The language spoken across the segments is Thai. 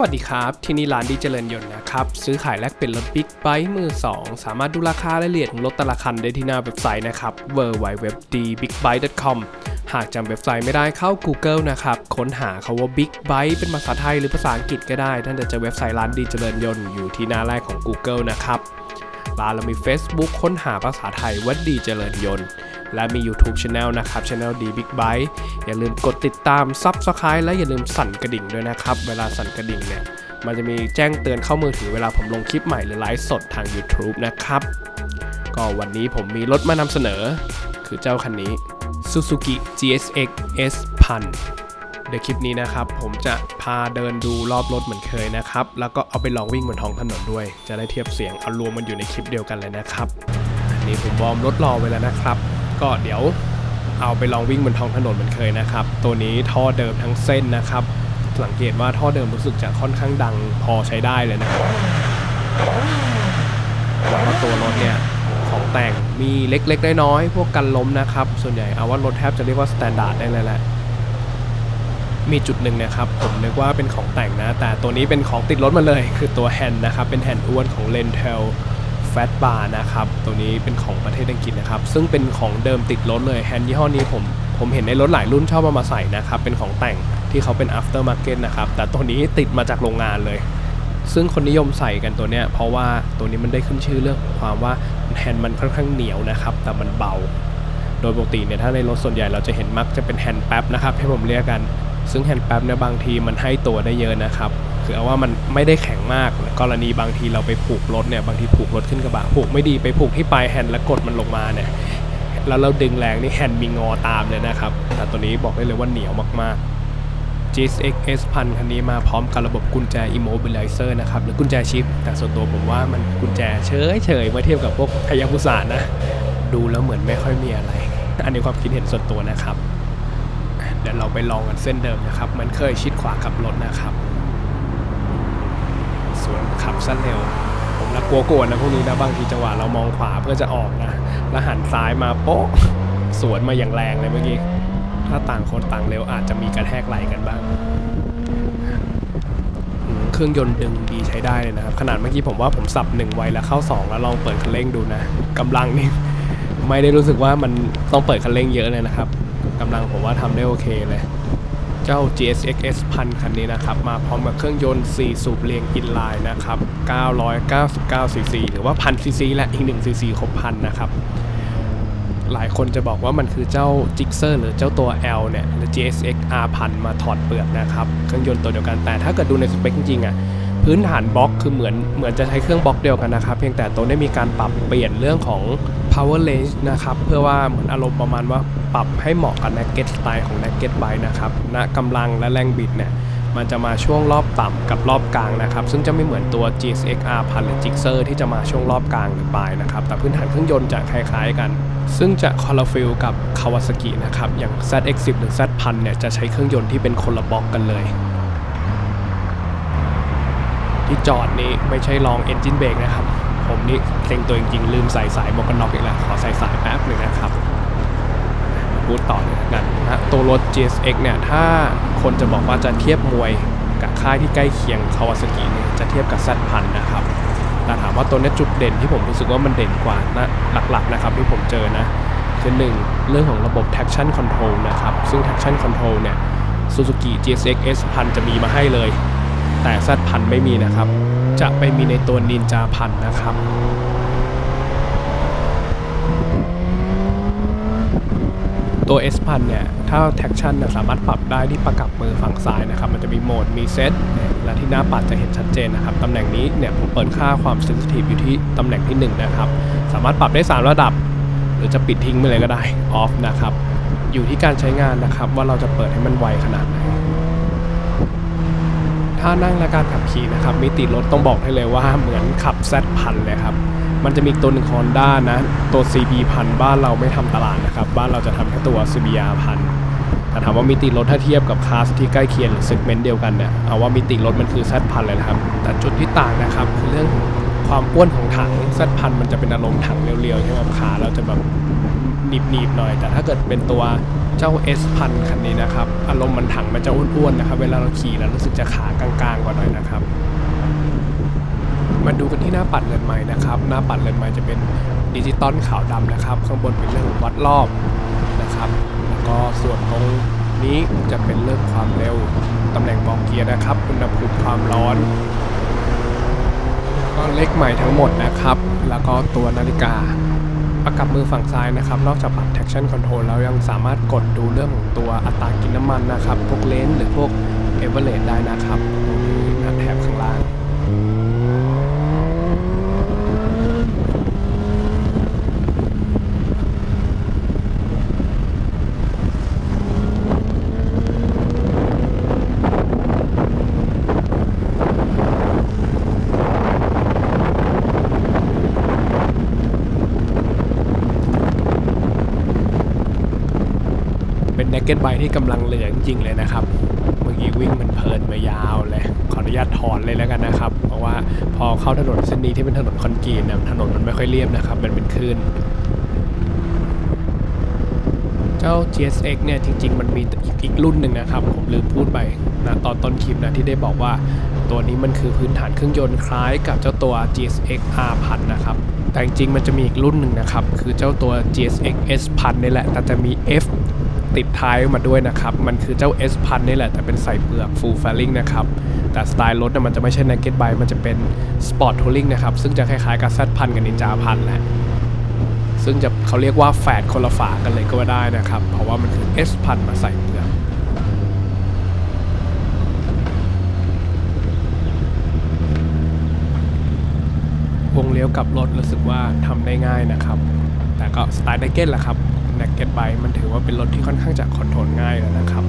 วัสดีครับ ที่นี่ร้านดีเจริญยนต์นะครับ ซื้อขายแลกเป็นรถบิ๊กไบค์มือ 2 สามารถดูราคารายละเอียดของรถแต่ละคันได้ที่หน้าเว็บไซต์นะครับ w w w d b i g b i k e c o m หากจำเว็บไซต์ไม่ได้เข้า Google นะครับ ค้นหาคาว่า Big Bike เป็นภาษาไทยหรือภาษาอังกฤษก็ได้ ท่านจะเจอเว็บไซต์ร้านดีเจริญยนต์อยู่ที่หน้าแรกของ Google นะครับร้านเรามี Facebook ค้นหาภาษาไทยว่าดีเจริญยนต์ และมี YouTube Channel นะครับ Channel D Big Bike อย่าลืมกดติดตาม Subscribe และอย่าลืมสั่นกระดิ่งด้วยนะครับ เวลาสั่นกระดิ่งเนี่ย มันจะมีแจ้งเตือนเข้ามือถือเวลาผมลงคลิปใหม่หรือไลฟ์สดทาง YouTube นะครับ ก็วันนี้ผมมีรถมานำเสนอ คือเจ้าคันนี้ Suzuki GSX S 1000เดี๋ยวคลิปนี้นะครับผมจะพาเดินดูรอบรถเหมือนเคยนะครับ แล้วก็เอาไปลองวิ่งบนท้องถนนด้วย จะได้เทียบเสียงเอารวมมันอยู่ในคลิปเดียวกันเลยนะครับ อันนี้ผมวอร์มรถรอไว้แล้วนะครับ ก็เดี๋ยวเอาไปลองวิ่งบนท้องถนนเหมือนเคยนะครับ ตัวนี้ท่อเดิมทั้งเส้นนะครับ สังเกตว่าท่อเดิมรู้สึกจะค่อนข้างดังพอใช้ได้เลยนะครับแล้วก็ตัวรถเนี่ยของแต่งมีเล็กๆน้อยๆพวกกันล้มนะครับ ส่วนใหญ่เอาว่ารถแทบจะเรียกว่าสแตนดาร์ดได้เลยแหละมีจุดหนึ่งนะครับผมนึกว่าเป็นของแต่งนะ แต่ตัวนี้เป็นของติดรถมาเลย คือตัวแฮนด์นะครับ เป็นแฮนด์อ้วนของ l e n t e l Fat Bar นะครับตัวนี้เป็นของประเทศอังกฤษนะครับ ซึ่งเป็นของเดิมติดรถเลยแฮนด์ยี่ห้อนี้ผมผมเห็นในรถหลายรุ่นชอบเอามาใส่นะครับ เป็นของแต่งที่เขาเป็น after market นะครับ แต่ตัวนี้ติดมาจากโรงงานเลย ซึ่งคนนิยมใส่กันตัวเนี้ยเพราะว่าตัวนี้มันได้ขึ้นชื่อเรื่องของความว่าแฮนด์มันค่อนข้างเหนียวนะครับ แต่มันเบา โดยปกติเนี่ยถ้าในรถส่วนใหญ่เราจะเห็นมักจะเป็นแฮนด์แป๊บนะครับให้ผมเรียกกัน ซึ่งแฮนด์แป๊บเนี่ยบางทีมันให้ตัวได้เยอะนะครับ คือเอาว่ามันไม่ได้แข็งมากกรณีบางทีเราไปผูกรถเนี่ยบางทีผูกรถขึ้นกระบะผูกไม่ดีไปผูกที่ปลายแฮนด์แล้วกดมันลงมาเนี่ยแล้วเราดึงแรงนี่แฮนด์มีงอตามเลยนะครับ แต่ตัวนี้บอกได้เลยว่าเหนียวมากๆ GSX S พันคันนี้มาพร้อมกับระบบกุญแจ Immobilizer นะครับ หรือกุญแจชิป แต่ส่วนตัวผมว่ามันกุญแจเฉยเฉยๆเมื่อเทียบกับพวกพยาบุษานะ ดูแล้วเหมือนไม่ค่อยมีอะไร อันนี้ความคิดเห็นส่วนตัวนะครับ เดี๋ยวเราไปลองกันเส้นเดิมนะครับ มันเคยชิดขวาขับรถนะครับ สวนขับซะเร็ว ผมละกลัวโกรธนะพวกนี้นะบางทีจังหวะเรามองขวาเพื่อจะออกนะแล้วหันซ้ายมาโป๊ะสวนมาอย่างแรงเลยเมื่อกี้ถ้าต่างคนต่างเร็วอาจจะมีกระแทกไหลกันบ้างเครื่องยนต์ดึงดีใช้ได้เลยนะครับ ขนาดเมื่อกี้ผมว่าผมสับหนึ่งไวแล้วเข้า 2 แล้วลองเปิดคันเร่งดูนะกำลังนี่ไม่ได้รู้สึกว่ามันต้องเปิดคันเร่งเยอะเลยนะครับกำลังผมว่าทำได้โอเคเลย เจ้า GSX S 1000 คันนี้นะครับ มาพร้อมกับเครื่องยนต์ 4 สูบเรียงอินไลน์นะครับ 999 cc หรือว่า 1,000 cc และอีก1 cc ครบพันนะครับ หลายคนจะบอกว่ามันคือเจ้า Gixxer หรือเจ้าตัว L เนี่ย หรือ GSX R 1000 มาถอดเปลือกนะครับ เครื่องยนต์ตัวเดียวกัน แต่ถ้าเกิดดูในสเปคจริงๆอะ พื้นฐานบล็อกคือเหมือนเหมือนจะใช้เครื่องบล็อกเดียวกันนะครับ เพียงแต่ตัวได้มีการปรับเปลี่ยนเรื่องของ power range นะครับเพื่อว่าเหมือนอารมณ์ประมาณว่าปรับให้เหมาะกับ naked style ของ naked bike นะครับณกำลังและแรงบิดเนี่ยมันจะมาช่วงรอบต่ำกับรอบกลางนะครับ ซึ่งจะไม่เหมือนตัว GSX R 1000หรือ Gixxer ที่จะมาช่วงรอบกลางหรือปลายนะครับ แต่พื้นฐานเครื่องยนต์จะคล้ายๆกัน ซึ่งจะคอลฟิลกับ Kawasaki นะครับ อย่าง ZX10 หรือ Z1000 เนี่ยจะใช้เครื่องยนต์ที่เป็นคนละบล็อกกันเลย ที่จอดนี้ไม่ใช่ลอง Engine Brake นะครับ ผมนี่เซ็งตัวจริงๆ ลืมใส่สายหมวกกันน็อกอีกแล้ว ขอใส่สายแป๊บหนึ่งนะครับพูดต่อเลยละกันนะตัวรถ GSX เนี่ย ถ้าคนจะบอกว่าจะเทียบมวยกับค่ายที่ใกล้เคียงคาวาซากิเนี่ยจะเทียบกับ Z1000 นะครับแต่ถามว่าตัวนี้จุดเด่นที่ผมรู้สึกว่ามันเด่นกว่านะหลักๆนะครับที่ผมเจอนะคือหนึ่งเรื่องของระบบ traction control นะครับ ซึ่ง traction control เนี่ย Suzuki GSX S1000 จะมีมาให้เลย แต่ Z1000 ไม่มีนะครับ จะไปมีในตัว Ninja พันนะครับตัว S พันเนี่ย ถ้า traction เนี่ยสามารถปรับได้ที่ประกับมือฝั่งซ้ายนะครับ มันจะมีโหมด มีเซต และที่หน้าปัดจะเห็นชัดเจนนะครับ ตำแหน่งนี้เนี่ยผมเปิดค่าความ sensitive อยู่ที่ตำแหน่งที่ 1 นะครับ สามารถปรับได้ 3 ระดับ หรือจะปิดทิ้งไปเลยก็ได้ off นะครับ อยู่ที่การใช้งานนะครับ ว่าเราจะเปิดให้มันไวขนาดไหน ถ้านั่งและการขับขี่นะครับมิติรถต้องบอกให้เลยว่าเหมือนขับ Z พันเลยครับ มันจะมีตัวหนึ่งฮอนด้านะ ตัว CB พันบ้านเราไม่ทำตลาดนะครับ บ้านเราจะทำแค่ตัว CBR พันแต่ถามว่ามิติรถถ้าเทียบกับคลาสที่ใกล้เคียงหรือเซกเมนต์เดียวกันเนี่ยเอาว่ามิติรถมันคือ Z พันเลยนะครับ แต่จุดที่ต่างนะครับคือเรื่องความอ้วนของถัง Z พันมันจะเป็นอารมณ์ถังเรียวๆใช่ไหมขาเราจะแบบ หนีบหนีบๆหน่อย แต่ถ้าเกิดเป็นตัวเจ้า S พันคันนี้นะครับ อารมณ์มันถังมันจะอ้วนๆนะครับ เวลาเราขี่แล้วรู้สึกจะขากลางๆกว่าหน่อยนะครับ มาดูกันที่หน้าปัดเลนใหม่นะครับ หน้าปัดเลนใหม่จะเป็นดิจิตอลขาวดำนะครับ ข้างบนเป็นเรื่องวัดรอบนะครับ แล้วก็ส่วนตรงนี้จะเป็นเรื่องความเร็วตำแหน่งบอกเกียร์นะครับอุณหภูมิความร้อนแล้วก็เลขใหม่ทั้งหมดนะครับ แล้วก็ตัวนาฬิกา ประกับมือฝั่งซ้ายนะครับ นอกจากปรับ traction control แล้วยังสามารถกดดูเรื่องของตัวอัตรากินน้ำมันนะครับ พวกเลนหรือพวก average ได้นะครับตรงนี้แถบข้างล่าง เป็น naked bike ที่กำลังเหลือจริงๆเลยนะครับ เมื่อกี้วิ่งมันเพลินมายาวเลย ขออนุญาตถอนเลยแล้วกันนะครับ เพราะว่าพอเข้าถนนเส้นนี้ที่เป็นถนนคอนกรีตเนี่ยถนนมันไม่ค่อยเรียบนะครับ มันเป็นคลื่นเจ้า GSX เนี่ยจริง ๆ มันมีอีกอีกรุ่นหนึ่งนะครับ ผมลืมพูดไปนะตอนต้นคลิปนะที่ได้บอกว่าตัวนี้มันคือพื้นฐานเครื่องยนต์คล้ายกับเจ้าตัว GSX R1000 นะครับแต่จริงๆมันจะมีอีกรุ่นหนึ่งนะครับ คือเจ้าตัว GSX S1000 นี่แหละแต่จะมี F ติดท้ายมาด้วยนะครับ มันคือเจ้า S1000 นี่แหละ แต่เป็นใส่เปลือก full fairing นะครับ แต่สไตล์รถนี่มันจะไม่ใช่ naked bike มันจะเป็น sport touring นะครับ ซึ่งจะคล้ายๆกับ Z1000 กับ Ninja 1000แหละซึ่งจะเขาเรียกว่าแฝดคนละฝากันเลยก็ได้นะครับ เพราะว่ามันคือ S พันมาใส่เปลือกวงเลี้ยวกับรถรู้สึกว่าทำได้ง่ายนะครับ แต่ก็สไตล์ n นเก็ตแหละครับ นเก็ตไบมันถือว่าเป็นรถที่ค่อนข้างจะคอนโทรลง่ายแล้วนะครับ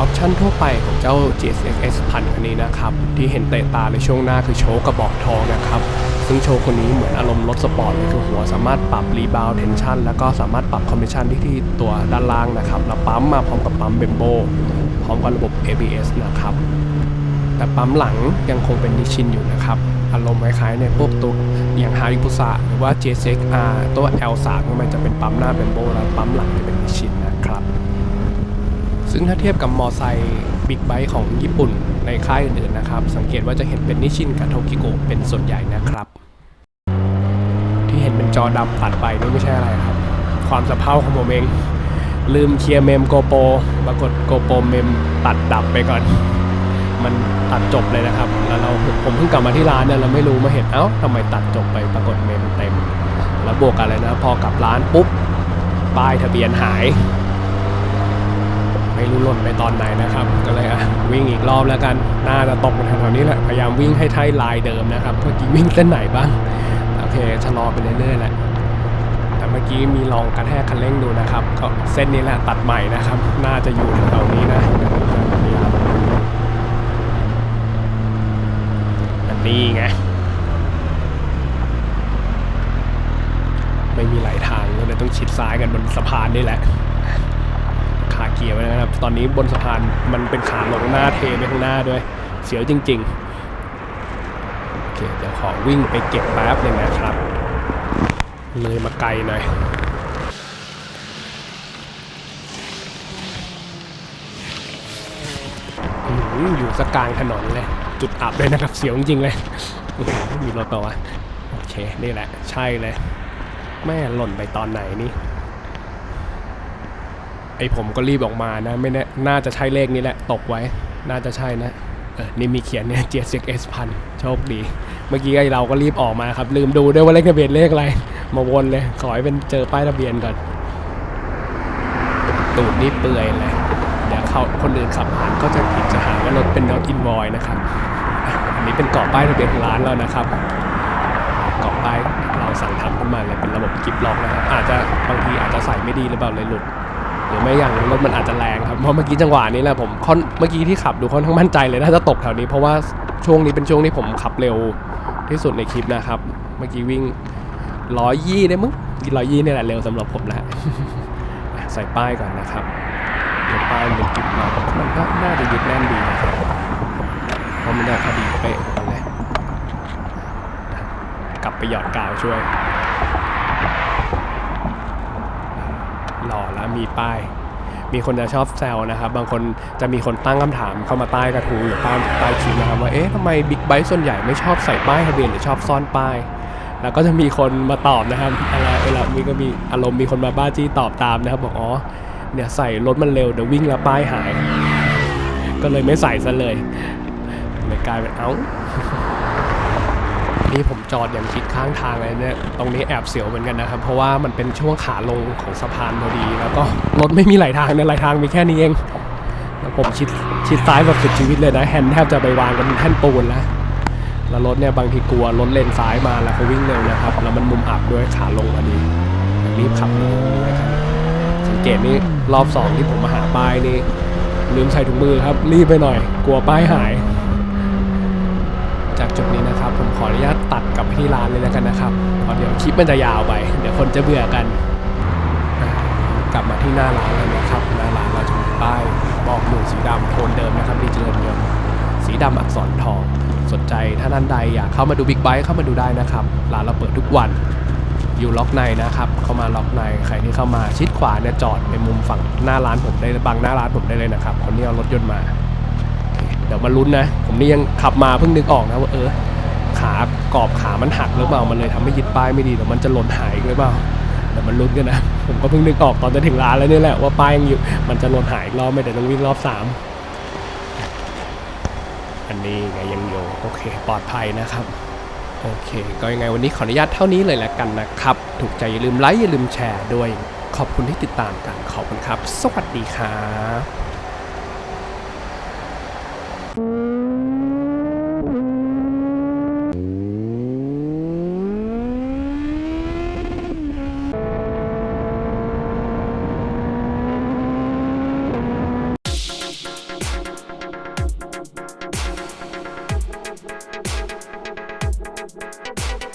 ออปชันทั่วไปของเจ้า GSX S พันคันนี้นะครับ ที่เห็นเตะตาในช่วงหน้าคือโชว์กระบอกทองนะครับ ซึ่งโชว์คนนี้เหมือนอารมณ์รถสปอร์ตเลยคือหัวสามารถปรับรีบาวเทนชันแล้วก็สามารถปรับคอมมิชชั่นที่ที่ตัวด้านล่างนะครับ แล้วปั๊มมาพร้อมกับปั๊มเบมโบพร้อมกับระบบ ABS นะครับ แต่ปั๊มหลังยังคงเป็นนิชินอยู่นะครับ อารมณ์คล้ายๆในพวกตัวอย่างฮาริบุสะหรือว่า GSX R ตัว L3 มันจะเป็นปั๊มหน้าเบมโบแล้วปั๊มหลังจะเป็นนิชินนะครับ ซึ่งถ้าเทียบกับมอไซค์บิ๊กไบค์ของญี่ปุ่นในค่ายอื่นๆนะครับ สังเกตว่าจะเห็นเป็นนิชินกับโทกิโกเป็นส่วนใหญ่นะครับ ที่เห็นเป็นจอดำตัดไปนี่ไม่ใช่อะไรครับ ความสะเพร่าของผมเองลืมเคลียร์เมมโกโปรปรากฏโกโปรเมมตัดดับไปก่อน มันตัดจบเลยนะครับ แล้วเราผมเพิ่งกลับมาที่ร้านเนี่ยเราไม่รู้มาเห็นเอ้าทำไมตัดจบไปปรากฏเมมเต็ม แล้วบวกกันเลยนะ พอกลับร้านปุ๊บป้ายทะเบียนหาย ไม่รู้หล่นไปตอนไหนนะครับ ก็เลยอะวิ่งอีกรอบแล้วกันน่าจะตกแถวนี้แหละพยายามวิ่งให้ไทยลายเดิมนะครับเมื่อกี้วิ่งเส้นไหนบ้างโอเคชะลอไปเรื่อยๆแหละแต่เมื่อกี้มีลองกระแทกคันเร่งดูนะครับก็เส้นนี้แหละตัดใหม่นะครับ น่าจะอยู่แถวนี้นะพยายามอันนี้ไง ไม่มีหลายทางก็เลยต้องชิดซ้ายกันบนสะ พานนี่แหละขาเกียร์ไว้นะครับ ตอนนี้บนสะพานมันเป็นขาลงหน้าเทไปข้างหน้าด้วย เสียวจริง ๆ โอเค เดี๋ยวขอวิ่งไปเก็บแป๊บหนึ่งนะครับ เลยมาไกลหน่อยอยู่สกกลางถนนเลย จุดอับเลยนะครับ เสียวจริงๆเลย มีรถต่อวะโอเค นี่แหละ ใช่เลย แม่หล่นไปตอนไหนนี่ ไอผมก็รีบออกมานะ ไม่แน่น่าจะใช่เลขนี้แหละ ตกไว้ น่าจะใช่นะเออนี่มีเขียนเนี่ย GSX พันโชคดี เมื่อกี้ไอเราก็รีบออกมาครับ ลืมดูด้วยว่าเลขทะเบียนเลขอะไร มาวนเลย ขอให้เป็นเจอป้ายทะเบียนก่อน ตูดนี่เปื่อยเลยเดี๋ยวเขาคนอื่นขับผ่านก็จะผิดจะหาว่ารถเป็นรถอินวอยนะครับ อันนี้เป็นเกาะป้ายทะเบียนของร้านเรานะครับเกาะป้ายเราสั่งทำขึ้นมาเลยเป็นระบบกิฟล็อกนะครับอาจจะบางทีอาจจะใส่ไม่ดีหรือเปล่าเลยหลุด หรือไม่อย่างรถมันอาจจะแรงครับเพราะเมื่อกี้จังหวะนี้แหละผมค่อนเมื่อกี้ที่ขับดูค่อนข้างมั่นใจเลยน่าจะตกแถวนี้เพราะว่าช่วงนี้เป็นช่วงที่ผมขับเร็วที่สุดในคลิปนะครับ เมื่อกี้วิ่งร้อยยี่ได้มั้งร้อยยี่นี่ยแหละเร็วสำหรับผมแล้วอะใส่ป้ายก่อนนะครับเดี๋ยวป้ายมันกิบล็อกมันก็น่าจะยึดแน่นดีนะครับเพราะมันได้พอดีเป๊ะหมดเลยกลับไปหยอดกาวช่วย หล่อแล้ว มีป้าย มีคนจะชอบแซวนะครับ บางคนจะมีคนตั้งคำถามเข้ามาใต้กระทู้หรือใต้ใต้คลิปนะครับว่าเอ๊ะทำไมบิ๊กไบค์ส่วนใหญ่ไม่ชอบใส่ป้ายทะเบียนหรือชอบซ่อนป้าย แล้วก็จะมีคนมาตอบนะครับอะไรเวลามีก็มีอารมณ์มีคนมาบ้าจี้ตอบตามนะครับ บอกอ๋อเนี่ยใส่รถมันเร็วเดี๋ยววิ่งแล้วป้ายหาย ก็เลยไม่ใส่ซะเลยเลยกลายเป็นเอ้า นี่ผมจอดอย่างชิดข้างทางเลยเนี่ย ตรงนี้แอบเสียวเหมือนกันนะครับ เพราะว่ามันเป็นช่วงขาลงของสะพานพอดี แล้วก็รถไม่มีไหลทางเนี่ยไหลทางมีแค่นี้เอง แล้วผมชิดชิดซ้ายแบบสุดชีวิตเลยนะแฮนด์แทบจะไปวางกันแท่นปูนแล้ว แล้วรถเนี่ยบางทีกลัวรถเลนซ้ายมาแล้วเขาวิ่งเร็วนะครับ แล้วมันมุมอับด้วยขาลงพอดีรีบขับหนีนะครับสังเกตนี่รอบสองที่ผมมาหาป้ายนี่ลืมใส่ถุงมือครับ รีบไปหน่อย กลัวป้ายหาย จากจุดนี้นะครับ ผมขออนุญาตตัดกลับไปที่ร้านเลยแล้วกันนะครับเพราะเดี๋ยวคลิปมันจะยาวไป เดี๋ยวคนจะเบื่อกัน กลับมาที่หน้าร้านแล้วนะครับหน้าร้านเราจะมีป้ายบอกหมู่สีดำโทนเดิมนะครับดีเจริญยนต์สีดำอักษรทอง สนใจถ้าท่านใดอยากเข้ามาดูบิ๊กไบค์เข้ามาดูได้นะครับร้านเราเปิดทุกวันอยู่ล็อกในนะครับเข้ามาล็อกในใครที่เข้ามาชิดขวาเนี่ยจอดในมุมฝั่งหน้าร้านผมได้บังหน้าร้านผมได้เลยนะครับคนที่เอารถยนต์มา เดี๋ยวมาลุ้นนะ ผมนี่ยังขับมาเพิ่งนึกออกนะว่าเออ ขากรอบขามันหักหรือเปล่า มันเลยทำให้ยึดป้ายไม่ดีเดี๋ยวมันจะหล่นหายอีกหรือเปล่าเดี๋ยวมันลุ้นกันนะ ผมก็เพิ่งนึกออกตอนจะถึงร้านแล้วนี่แหละว่าป้ายยังอยู่ มันจะหล่นหายอีกรอบไม่เดี๋ยวต้องวิ่งรอบสามอันนี้ไงยังอยู่โอเค ปลอดภัยนะครับโอเค ก็ยังไงวันนี้ขออนุญาตเท่านี้เลยแล้วกันนะครับ ถูกใจอย่าลืมไลค์อย่าลืมแชร์ด้วย ขอบคุณที่ติดตามกัน ขอบคุณครับ สวัสดีครับ